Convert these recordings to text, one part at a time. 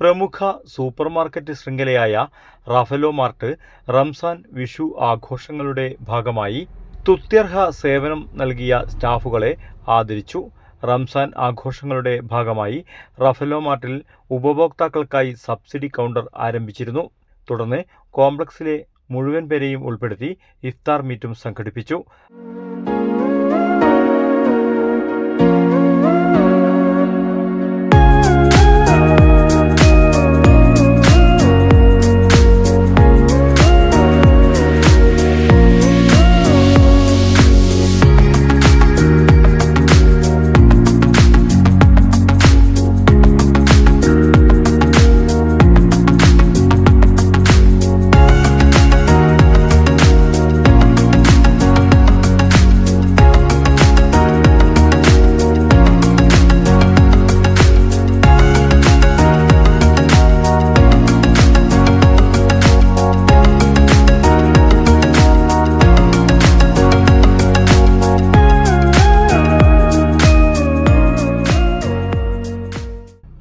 പ്രമുഖ സൂപ്പർമാർക്കറ്റ് ശൃംഖലയായ Raffaello mart Ramzan Vishu ആഘോഷങ്ങളുടെ ഭാഗമായി തുത്യർഹ സേവനം നൽകിയ സ്റ്റാഫുകളെ ആദരിച്ചു. റംസാൻ ആഘോഷങ്ങളുടെ ഭാഗമായി റഫലോ മാർട്ടിൽ ഉപഭോക്താക്കൾക്കായി സബ്സിഡി കൗണ്ടർ ആരംഭിച്ചിരുന്നു. തുടർന്ന് കോംപ്ലക്സിലെ മുഴുവൻ പേരെയും ഉൾപ്പെടുത്തി ഇഫ്താർ മീറ്റും സംഘടിപ്പിച്ചു.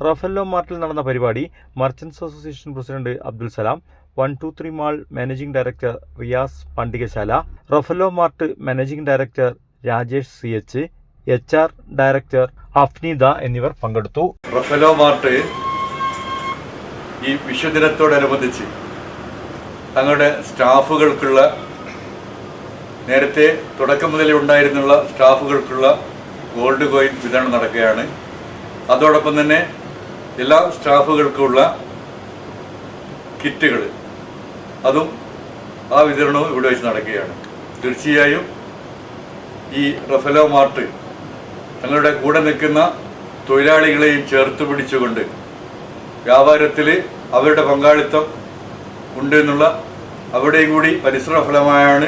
റഫല്ലോ മാർട്ടിൽ നടന്ന പരിപാടി merchants association president Abdul Salam one two three mall managing director Riyas Pandikashala Ruffalo mart managing director Rajesh C H H R director Afneeda എന്നിവർ പങ്കെടുത്തു. റഫലോ മാർട്ട് ഈ വിശ്വദിനത്തോടനുബന്ധിച്ച് തങ്ങളുടെ സ്റ്റാഫുകൾക്കുള്ള നേരത്തെ തുടക്കം മുതലേ ഉണ്ടായിരുന്നുള്ള സ്റ്റാഫുകൾക്കുള്ള ഗോൾഡ് കോയിൻ വിതരണം നടക്കുകയാണ്. അതോടൊപ്പം തന്നെ എല്ലാ സ്റ്റാഫുകൾക്കുള്ള കിറ്റുകൾ. അതും ആ വിതരണവും ഇവിടെ വെച്ച് നടക്കുകയാണ്. തീർച്ചയായും ഈ റഫലോ മാർട്ട് തങ്ങളുടെ കൂടെ നിൽക്കുന്ന തൊഴിലാളികളെയും ചേർത്ത് പിടിച്ചുകൊണ്ട് വ്യാപാരത്തിൽ അവരുടെ പങ്കാളിത്തം ഉണ്ട് എന്നുള്ള അവിടെയും കൂടി പരിശ്രമ ഫലമായാണ്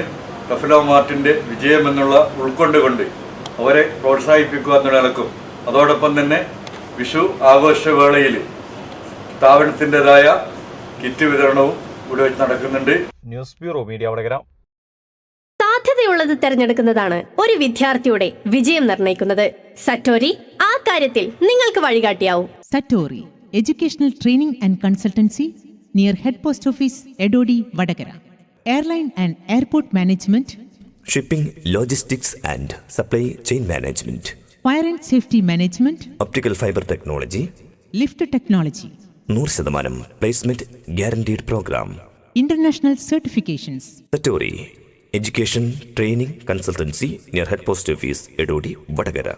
റഫലോ മാർട്ടിന്റെ വിജയമെന്നുള്ള ഉൾക്കൊണ്ടുകൊണ്ട് അവരെ പ്രോത്സാഹിപ്പിക്കുക എന്നുള്ള നിലക്കും. അതോടൊപ്പം തന്നെ വിഷു ആഘോഷവേളയിൽ സ്ഥാപനത്തിന്റെതായ കിറ്റ് വിതരണവും ഇവിടെ വെച്ച് നടക്കുന്നുണ്ട്. News bureau media Vadakara. സാധ്യതയുള്ളത് തിരഞ്ഞെടുക്കുന്നതാണ് ഒരു വിദ്യാർത്ഥിയുടെ വിജയം നിർണയിക്കുന്നത്. സറ്റോരി ആ കാര്യത്തിൽ നിങ്ങൾക്ക് വഴികാട്ടിയാവും. Satori educational training and consultancy near head post office Edodi Vadakara. Airline and airport management. Shipping logistics and supply chain management. Fire and safety management optical fibre technology lift technology നൂറ് ശതമാനം placement guaranteed programme international certifications education training consultancy near head post office Edodi Vadakara